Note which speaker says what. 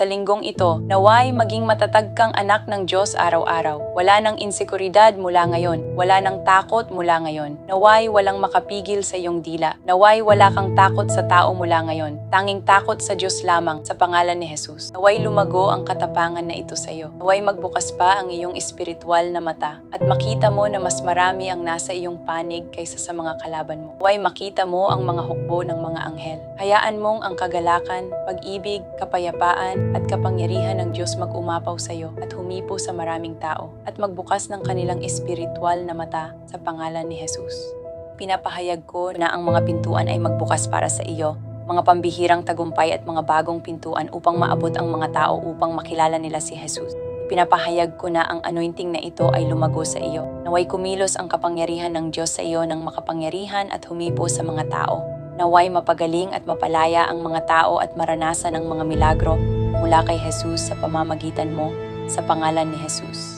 Speaker 1: Sa linggong ito, naway maging matatag kang anak ng Diyos araw-araw. Wala nang insekuridad mula ngayon. Wala nang takot mula ngayon. Naway walang makapigil sa iyong dila. Naway wala kang takot sa tao mula ngayon. Tanging takot sa Diyos lamang sa pangalan ni Jesus. Naway lumago ang katapangan na ito sa iyo. Naway magbukas pa ang iyong espiritual na mata at makita mo na mas marami ang nasa iyong panig kaysa sa mga kalaban mo. Naway makita mo ang mga hukbo ng mga anghel. Hayaan mong ang kagalakan, pag-ibig, kapayapaan at kapangyarihan ng Diyos mag-umapaw sa iyo at humipo sa maraming tao at magbukas ng kanilang espiritual na mata sa pangalan ni Jesus. Pinapahayag ko na ang mga pintuan ay magbukas para sa iyo, mga pambihirang tagumpay at mga bagong pintuan upang maabot ang mga tao upang makilala nila si Jesus. Pinapahayag ko na ang anointing na ito ay lumago sa iyo. Naway kumilos ang kapangyarihan ng Diyos sa iyo ng makapangyarihan at humipo sa mga tao. Naway mapagaling at mapalaya ang mga tao at maranasan ang mga milagro mula kay Jesus sa pamamagitan mo sa pangalan ni Jesus.